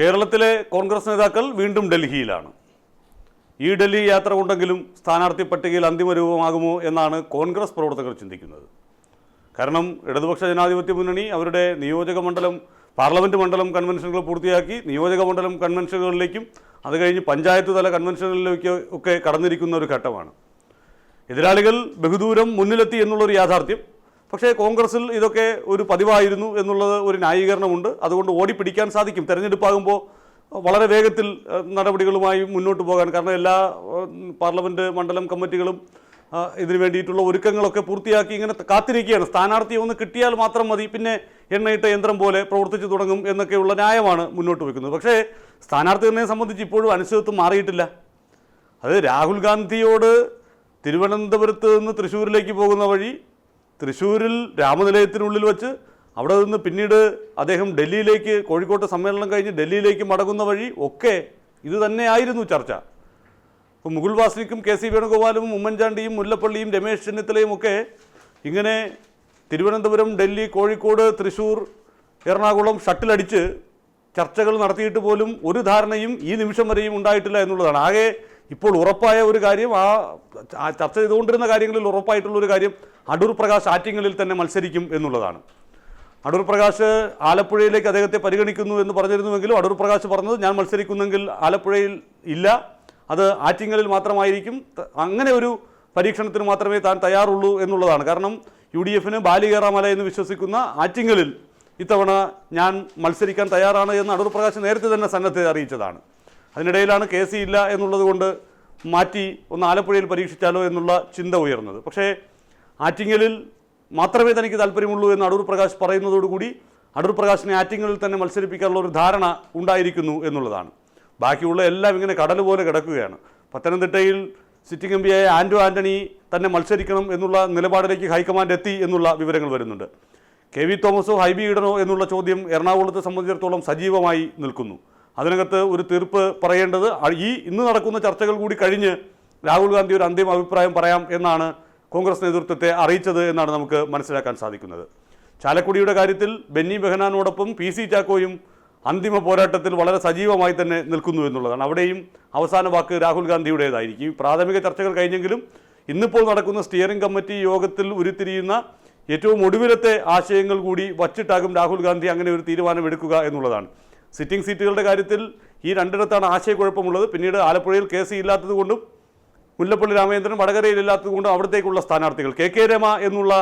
കേരളത്തിലെ കോൺഗ്രസ് നേതാക്കൾ വീണ്ടും ഡൽഹിയിലാണ്. ഈ ഡൽഹി യാത്ര കൊണ്ടെങ്കിലും സ്ഥാനാർത്ഥി പട്ടികയിൽ അന്തിമ രൂപമാകുമോ എന്നാണ് കോൺഗ്രസ് പ്രവർത്തകർ ചിന്തിക്കുന്നത്. കാരണം ഇടതുപക്ഷ ജനാധിപത്യ മുന്നണി അവരുടെ നിയോജക മണ്ഡലം പാർലമെന്റ് മണ്ഡലം കൺവെൻഷനുകൾ പൂർത്തിയാക്കി നിയോജക മണ്ഡലം കൺവെൻഷനുകളിലേക്കും അത് കഴിഞ്ഞ് പഞ്ചായത്ത് തല കൺവെൻഷനുകളിലേക്ക് ഒക്കെ കടന്നിരിക്കുന്ന ഒരു ഘട്ടമാണ്. എതിരാളികൾ ബഹുദൂരം മുന്നിലെത്തി എന്നുള്ളൊരു യാഥാർത്ഥ്യം പക്ഷേ കോൺഗ്രസിൽ ഇതൊക്കെ ഒരു പതിവായിരുന്നു എന്നുള്ളത് ഒരു ന്യായീകരണമുണ്ട്. അതുകൊണ്ട് ഓടിപ്പിടിക്കാൻ സാധിക്കും. തെരഞ്ഞെടുപ്പാകുമ്പോൾ വളരെ വേഗത്തിൽ നടപടികളുമായി മുന്നോട്ട് പോകാൻ. കാരണം എല്ലാ പാർലമെന്റ് മണ്ഡലം കമ്മിറ്റികളും ഇതിനു വേണ്ടിയിട്ടുള്ള ഒരുക്കങ്ങളൊക്കെ പൂർത്തിയാക്കി ഇങ്ങനെ കാത്തിരിക്കുകയാണ്. സ്ഥാനാർത്ഥി ഒന്ന് കിട്ടിയാൽ മാത്രം മതി. പിന്നെ എണ്ണയിട്ട യന്ത്രം പോലെ പ്രവർത്തിച്ചു തുടങ്ങും എന്നൊക്കെയുള്ള ന്യായമാണ് മുന്നോട്ട് വയ്ക്കുന്നത് പക്ഷേ സ്ഥാനാർത്ഥി നിർണയം സംബന്ധിച്ച് ഇപ്പോഴും അനിശ്ചിതത്വം മാറിയിട്ടില്ല. അത് രാഹുൽ ഗാന്ധിയോട് തിരുവനന്തപുരത്ത് നിന്ന് തൃശ്ശൂരിലേക്ക് പോകുന്ന വഴി തൃശ്ശൂരിൽ രാമനിലയത്തിനുള്ളിൽ വെച്ച് അവിടെ നിന്ന് പിന്നീട് അദ്ദേഹം ഡൽഹിയിലേക്ക് കോഴിക്കോട്ട് സമ്മേളനം കഴിഞ്ഞ് ഡൽഹിയിലേക്ക് മടങ്ങുന്ന വഴി ഒക്കെ ഇത് തന്നെയായിരുന്നു ചർച്ച. അപ്പോൾ മുകുൾ വാസ്നിക്കും കെ സി വേണുഗോപാലും ഉമ്മൻചാണ്ടിയും മുല്ലപ്പള്ളിയും രമേശ് ചെന്നിത്തലയും ഒക്കെ ഇങ്ങനെ തിരുവനന്തപുരം ഡൽഹി കോഴിക്കോട് തൃശ്ശൂർ എറണാകുളം ഷട്ടിലടിച്ച് ചർച്ചകൾ നടത്തിയിട്ട് പോലും ഒരു ധാരണയും ഈ നിമിഷം വരെയും ഉണ്ടായിട്ടില്ല എന്നുള്ളതാണ്. ആകെ ഇപ്പോൾ ഉറപ്പായ ഒരു കാര്യം ആ ചർച്ച ചെയ്തുകൊണ്ടിരുന്ന കാര്യങ്ങളിൽ ഉറപ്പായിട്ടുള്ള ഒരു കാര്യം അടൂർ പ്രകാശ് ആറ്റിങ്ങളിൽ തന്നെ മത്സരിക്കും എന്നുള്ളതാണ്. അടൂർ പ്രകാശ് ആലപ്പുഴയിലേക്ക് അദ്ദേഹത്തെ പരിഗണിക്കുന്നു എന്ന് പറഞ്ഞിരുന്നുവെങ്കിലും അടൂർ പ്രകാശ് പറഞ്ഞത് ഞാൻ മത്സരിക്കുന്നെങ്കിൽ ആലപ്പുഴയിൽ ഇല്ല അത് ആറ്റിങ്ങലിൽ മാത്രമായിരിക്കും അങ്ങനെ ഒരു പരീക്ഷണത്തിന് മാത്രമേ താൻ തയ്യാറുള്ളൂ എന്നുള്ളതാണ്. കാരണം യു ഡി എഫിന് ബാലികേറാമല എന്ന് വിശ്വസിക്കുന്ന ആറ്റിങ്ങലിൽ ഇത്തവണ ഞാൻ മത്സരിക്കാൻ തയ്യാറാണ് എന്ന് അടൂർ പ്രകാശ് നേരത്തെ തന്നെ സന്നദ്ധത അറിയിച്ചതാണ്. അതിനിടയിലാണ് കെ സി ഇല്ല എന്നുള്ളത് കൊണ്ട് മാറ്റി ഒന്ന് ആലപ്പുഴയിൽ പരീക്ഷിച്ചാലോ എന്നുള്ള ചിന്ത ഉയർന്നത്. പക്ഷേ ആറ്റിങ്ങലിൽ മാത്രമേ തനിക്ക് താല്പര്യമുള്ളൂ എന്ന് അടൂർ പ്രകാശ് പറയുന്നതോടുകൂടി അടൂർ പ്രകാശിനെ ആറ്റിങ്ങലിൽ തന്നെ മത്സരിപ്പിക്കാനുള്ള ഒരു ധാരണ ഉണ്ടായിരിക്കുന്നു എന്നുള്ളതാണ്. ബാക്കിയുള്ള എല്ലാം ഇങ്ങനെ കടൽ പോലെ കിടക്കുകയാണ്. പത്തനംതിട്ടയിൽ സിറ്റിംഗ് എം പിയായ ആൻഡോ ആന്റണി തന്നെ മത്സരിക്കണം എന്നുള്ള നിലപാടിലേക്ക് ഹൈക്കമാൻഡ് എത്തി എന്നുള്ള വിവരങ്ങൾ വരുന്നുണ്ട്. കെ വി തോമസോ ഹൈബി ഇടണോ എന്നുള്ള ചോദ്യം എറണാകുളത്തെ സംബന്ധിച്ചിടത്തോളം സജീവമായി നിൽക്കുന്നു. അതിനകത്ത് ഒരു തീർപ്പ് പറയേണ്ടത് ഈ ഇന്ന് നടക്കുന്ന ചർച്ചകൾ കൂടി കഴിഞ്ഞ് രാഹുൽ ഗാന്ധി ഒരു അന്തിമ അഭിപ്രായം പറയാം എന്നാണ് കോൺഗ്രസ് നേതൃത്വത്തെ അറിയിച്ചത് എന്നാണ് നമുക്ക് മനസ്സിലാക്കാൻ സാധിക്കുന്നത്. ചാലക്കുടിയുടെ കാര്യത്തിൽ ബെന്നി ബെഹനാനോടൊപ്പം പി സി ചാക്കോയും അന്തിമ പോരാട്ടത്തിൽ വളരെ സജീവമായി തന്നെ നിൽക്കുന്നു എന്നുള്ളതാണ്. അവിടെയും അവസാന വാക്ക് രാഹുൽ ഗാന്ധിയുടേതായിരിക്കും. പ്രാഥമിക ചർച്ചകൾ കഴിഞ്ഞെങ്കിലും ഇന്നിപ്പോൾ നടക്കുന്ന സ്റ്റിയറിംഗ് കമ്മിറ്റി യോഗത്തിൽ ഉരുത്തിരിയുന്ന ഏറ്റവും ഒടുവിലത്തെ ആശയങ്ങൾ കൂടി വച്ചിട്ടാകും രാഹുൽ ഗാന്ധി അങ്ങനെ ഒരു തീരുമാനമെടുക്കുക എന്നുള്ളതാണ്. സിറ്റിംഗ് സീറ്റുകളുടെ കാര്യത്തിൽ ഈ രണ്ടിടത്താണ് ആശയക്കുഴപ്പമുള്ളത്. പിന്നീട് ആലപ്പുഴയിൽ കെ സി ഇല്ലാത്തതുകൊണ്ടും മുല്ലപ്പള്ളി രാമചന്ദ്രൻ വടകരയിൽ ഇല്ലാത്തതുകൊണ്ടും അവിടത്തേക്കുള്ള സ്ഥാനാർത്ഥികൾ കെ കെ രമ എന്നുള്ള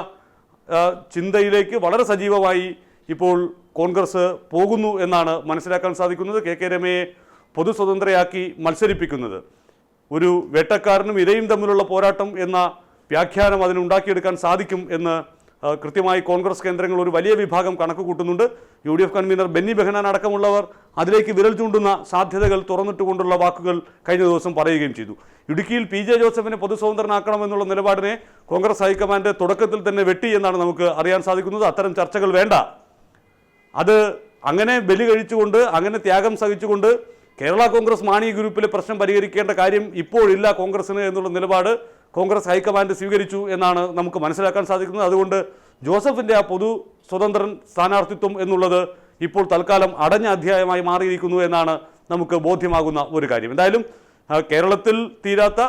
ചിന്തയിലേക്ക് വളരെ സജീവമായി ഇപ്പോൾ കോൺഗ്രസ് പോകുന്നു എന്നാണ് മനസ്സിലാക്കാൻ സാധിക്കുന്നത്. കെ കെ രമയെ പൊതു സ്വതന്ത്രയാക്കി മത്സരിപ്പിക്കുന്നത്. ഒരു വേട്ടക്കാരനും ഇരയും തമ്മിലുള്ള പോരാട്ടം എന്ന വ്യാഖ്യാനം അതിനുണ്ടാക്കിയെടുക്കാൻ സാധിക്കും എന്ന് കൃത്യമായി കോൺഗ്രസ് കേന്ദ്രങ്ങൾ ഒരു വലിയ വിഭാഗം കണക്ക് കൂട്ടുന്നുണ്ട് U D F convener Benny Behanan അടക്കമുള്ളവർ അതിലേക്ക് വിരൽ ചൂണ്ടുന്ന സാധ്യതകൾ തുറന്നിട്ടുകൊണ്ടുള്ള വാക്കുകൾ കഴിഞ്ഞ ദിവസം പറയുകയും ചെയ്തു. ഇടുക്കിയിൽ പി ജെ ജോസഫിനെ പൊതുസ്വതന്ത്രനാക്കണമെന്നുള്ള നിലപാടിനെ കോൺഗ്രസ് ഹൈക്കമാൻഡ് തുടക്കത്തിൽ തന്നെ വെട്ടി എന്നാണ് നമുക്ക് അറിയാൻ സാധിക്കുന്നത്. അത്തരം ചർച്ചകൾ വേണ്ട. അത് അങ്ങനെ ബലി കഴിച്ചുകൊണ്ട് അങ്ങനെ ത്യാഗം സഹിച്ചുകൊണ്ട് കേരള കോൺഗ്രസ് മാണി ഗ്രൂപ്പിലെ പ്രശ്നം പരിഹരിക്കേണ്ട കാര്യം ഇപ്പോഴില്ല കോൺഗ്രസിന് എന്നുള്ള നിലപാട്. കോൺഗ്രസ് ഹൈക്കമാൻഡ് സ്വീകരിച്ചു എന്നാണ് നമുക്ക് മനസ്സിലാക്കാൻ സാധിക്കുന്നത്. അതുകൊണ്ട് ജോസഫിന്റെ ആ പൊതു സ്വതന്ത്രൻ സ്ഥാനാർത്ഥിത്വം എന്നുള്ളത് ഇപ്പോൾ തൽക്കാലം അടഞ്ഞ അധ്യായമായി മാറിയിരിക്കുന്നു എന്നാണ് നമുക്ക് ബോധ്യമാകുന്ന ഒരു കാര്യം. എന്തായാലും കേരളത്തിൽ തീരാത്ത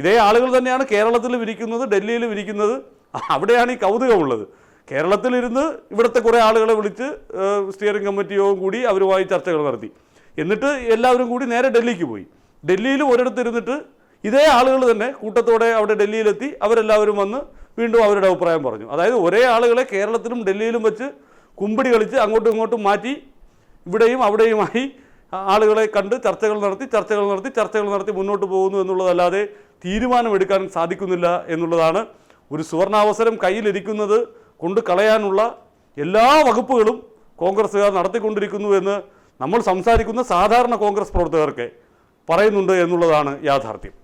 ഇതേ ആളുകൾ തന്നെയാണ് കേരളത്തിൽ വിരിക്കുന്നത് ഡൽഹിയിൽ വിരിക്കുന്നത്. അവിടെയാണ് ഈ കൗതുകമുള്ളത് കേരളത്തിലിരുന്ന് ഇവിടുത്തെ കുറേ ആളുകളെ വിളിച്ച് സ്റ്റിയറിംഗ് കമ്മിറ്റിയോഗം കൂടി അവരുമായി ചർച്ചകൾ നടത്തി. എന്നിട്ട് എല്ലാവരും കൂടി നേരെ ഡൽഹിക്ക് പോയി. ഡൽഹിയിലും ഒരിടത്ത് ഇരുന്നിട്ട് ഇതേ ആളുകൾ തന്നെ കൂട്ടത്തോടെ അവിടെ ഡൽഹിയിലെത്തി അവരെല്ലാവരും വന്ന് വീണ്ടും അവരുടെ അഭിപ്രായം പറഞ്ഞു. അതായത് ഒരേ ആളുകളെ കേരളത്തിലും ഡൽഹിയിലും വെച്ച് കുമ്പിടി കളിച്ച് അങ്ങോട്ടും ഇങ്ങോട്ടും മാറ്റി ഇവിടെയും അവിടെയുമായി ആളുകളെ കണ്ട് ചർച്ചകൾ നടത്തി ചർച്ചകൾ നടത്തി ചർച്ചകൾ നടത്തി മുന്നോട്ട് പോകുന്നു എന്നുള്ളതല്ലാതെ തീരുമാനമെടുക്കാൻ സാധിക്കുന്നില്ല എന്നുള്ളതാണ് ഒരു സുവർണാവസരം കയ്യിലിരിക്കുന്നത് കൊണ്ട് കളയാനുള്ള എല്ലാ വകുപ്പുകളും കോൺഗ്രസ്സുകാർ നടത്തിക്കൊണ്ടിരിക്കുന്നു എന്ന് നമ്മൾ സംസാരിക്കുന്ന സാധാരണ കോൺഗ്രസ് പ്രവർത്തകർക്ക് പറയുന്നുണ്ട് എന്നുള്ളതാണ് യാഥാർത്ഥ്യം.